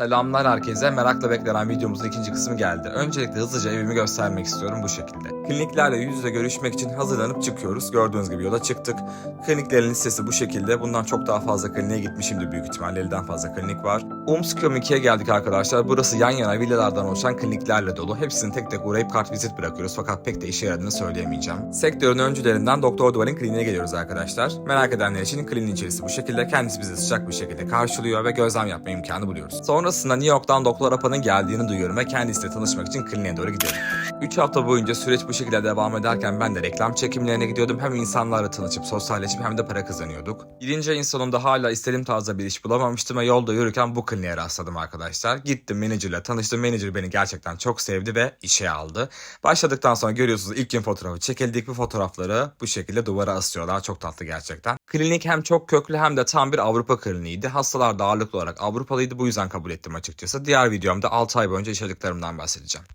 Selamlar herkese. Merakla beklenen videomuzun ikinci kısmı geldi. Öncelikle hızlıca evimi göstermek istiyorum bu şekilde. Kliniklerle yüz yüze görüşmek için hazırlanıp çıkıyoruz. Gördüğünüz gibi yola çıktık. Kliniklerin listesi bu şekilde. Bundan çok daha fazla kliniğe gitmişimdir büyük ihtimalle. 50'den fazla klinik var. Umskrom 2'ye geldik arkadaşlar. Burası yan yana villalardan oluşan kliniklerle dolu. Hepsini tek tek uğrayıp kart vizit bırakıyoruz. Fakat pek de işe yaradığını söyleyemeyeceğim. Sektörün öncülerinden Doktor Duvar'ın kliniğine geliyoruz arkadaşlar. Merak edenler için kliniğin içerisi bu şekilde. Kendisi bizi sıcak bir şekilde karşılıyor ve gözlem yapma imkanı buluyoruz. Sonrasında New York'tan Doktor Apa'nın geldiğini duyuyorum ve kendisiyle tanışmak için kliniğe doğru gidiyorum. 3 hafta boyunca süreç bu şekilde devam ederken ben de reklam çekimlerine gidiyordum. Hem insanlarla tanışıp sosyalleşip hem de para kazanıyorduk. Birinci ayın sonunda hala istediğim tarzda bir iş bulamamıştım ve yolda yürürken bu kliniğe rastladım arkadaşlar. Gittim menajerle tanıştım. Menajer beni gerçekten çok sevdi ve işe aldı. Başladıktan sonra görüyorsunuz ilk gün fotoğrafı çekildik. Bu fotoğrafları bu şekilde duvara asıyorlar. Çok tatlı gerçekten. Klinik hem çok köklü hem de tam bir Avrupa kliniğiydi. Hastalar da ağırlıklı olarak Avrupalıydı. Bu yüzden kabul ettim açıkçası. Diğer videomda 6 ay boyunca yaşadıklarımdan bahsedeceğim.